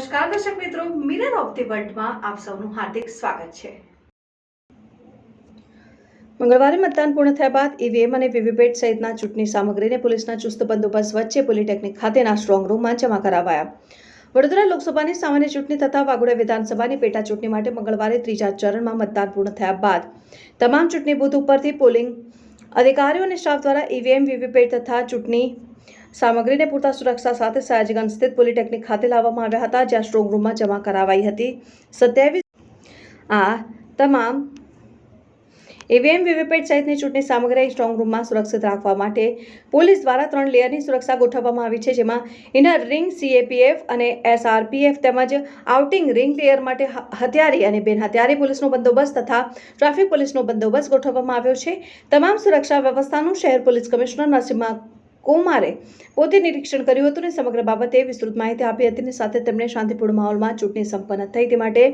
નમસ્કાર, દર્શક મિત્રો. મિરર ઓફ ધી વર્લ્ડમાં આપ સૌનું હાર્દિક સ્વાગત છે. મંગળવારે મતદાન પૂર્ણ થયા બાદ ઈવીએમ અને વીવીપેટ સહિતના ચૂંટણી સામગ્રીને પોલીસના ચુસ્ત બંદોબસ્ત વચ્ચે પોલિટેકનિક ખાતેના સ્ટ્રોંગ રૂમમાં જમા કરાવાયા. વડોદરા લોકસભાની સામાન્ય ચૂંટણી તથા વાગોડા વિધાનસભાની પેટા ચૂંટણી માટે મંગળવારે ત્રીજા ચરણમાં મતદાન પૂર્ણ થયા બાદ તમામ ચૂંટણી બૂથ ઉપરથી પોલિંગ અધિકારીઓ અને સ્ટાફ દ્વારા ઈવીએમ, વીવીપેટ તથા ચૂંટણી સામગ્રીને પૂરતા સુરક્ષા સાથે સયાજીગંજ સ્થિત પોલિટેકનિક ખાતે લાવવામાં આવ્યા હતા, જ્યાં સ્ટ્રોંગ રૂમમાં જમા કરાવાઈ હતી. સત્યાવીસ આ તમામ ઈવીએમ વીવીપેટ સહિતની ચૂંટણી સામગ્રી સ્ટ્રોંગ રૂમમાં સુરક્ષિત રાખવા માટે પોલીસ દ્વારા ત્રણ લેયરની સુરક્ષા ગોઠવવામાં આવી છે, જેમાં ઇનર રિંગ સીએપીએફ અને એસઆરપીએફ તેમજ આઉટિંગ રિંગ લેયર માટે હથિયારી અને બિન હથિયારી પોલીસનો બંદોબસ્ત તથા ટ્રાફિક પોલીસનો બંદોબસ્ત ગોઠવવામાં આવ્યો છે. તમામ સુરક્ષા વ્યવસ્થાનું શહેર પોલીસ કમિશનર નરસિંહા કુમારે પોતે નિરીક્ષણ કર્યું હતું અને સમગ્ર બાબતે વિસ્તૃત માહિતી આપી હતી અને સાથે તેમણે શાંતિપૂર્ણ માહોલમાં ચૂંટણી સંપન્ન થઈ તે માટે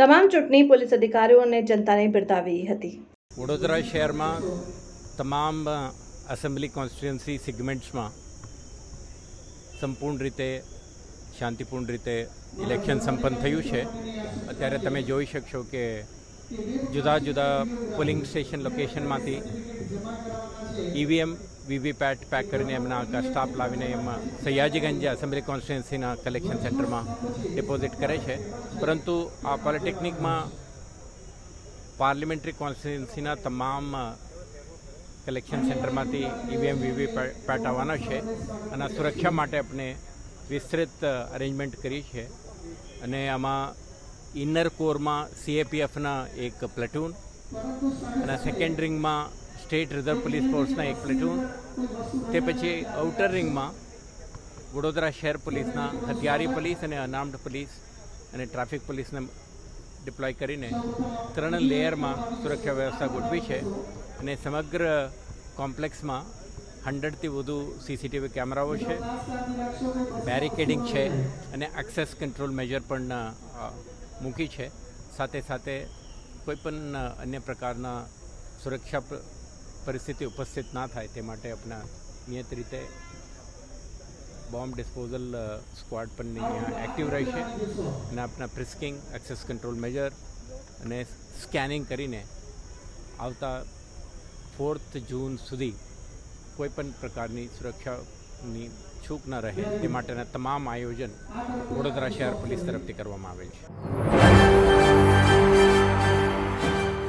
તમામ ચૂંટણી પોલીસ અધિકારીઓ અને જનતાને બિરદાવી હતી. વડોદરા શહેરમાં તમામ એસેમ્બલી કોન્સ્ટિટ્યુન્સી સિગમેન્ટ્સમાં સંપૂર્ણ રીતે, શાંતિપૂર્ણ રીતે ઇલેક્શન સંપન્ન થયું છે. અત્યારે તમે જોઈ શકશો કે જુદા જુદા પોલિંગ સ્ટેશન લોકેશનમાંથી ઈવીએમ વીવીપેટ પેક કરીને એમના સ્ટાફ લાવીને એમાં સયાજીગંજ એસેમ્બલી કોન્સ્ટિટ્યુન્સીના કલેક્શન સેન્ટરમાં ડિપોઝિટ કરે છે. પરંતુ આ પોલિટેકનિકમાં પાર્લિમેન્ટરી કોન્સ્ટિટ્યુન્સીના તમામ કલેક્શન સેન્ટરમાંથી ઈવીએમ, વીવી પેટ આવવાના છે અને સુરક્ષા માટે આપણે વિસ્તૃત અરેન્જમેન્ટ કરી છે. અને આમાં ઇનર કોરમાં સીએપીએફના એક પ્લેટૂન અને સેકન્ડ રિંગમાં સ્ટેટ રિઝર્વ પોલીસ ફોર્સના એક પ્લેટૂન, તે પછી આઉટર રિંગમાં વડોદરા શહેર પોલીસના હથિયારી પોલીસ અને અનાર્મ્ડ પોલીસ અને ટ્રાફિક પોલીસને ડિપ્લોય કરીને ત્રણ લેયરમાં સુરક્ષા વ્યવસ્થા ગોઠવી છે અને સમગ્ર કોમ્પ્લેક્સમાં હંડ્રેડથી વધુ સીસીટીવી કેમેરાઓ છે, બેરિકેડિંગ છે અને એક્સેસ કંટ્રોલ મેજર પણ મૂકી છે. સાથે સાથે કોઈપણ અન્ય પ્રકારના સુરક્ષા પરિસ્થિતિ ઉપસ્થિત ના થાય તે માટે આપણા નિયત રીતે બોમ્બ ડિસ્પોઝલ સ્ક્વોડ પણ અહીંયા એક્ટિવ રહેશે અને આપણા પ્રિસ્કિંગ એક્સેસ કંટ્રોલ મેજર અને સ્કેનિંગ કરીને આવતા ફોર્થ જૂન સુધી કોઈપણ પ્રકારની સુરક્ષાની છૂક ન રહે તે માટેના તમામ આયોજન વડોદરા શહેર પોલીસ તરફથી કરવામાં આવેલ છે.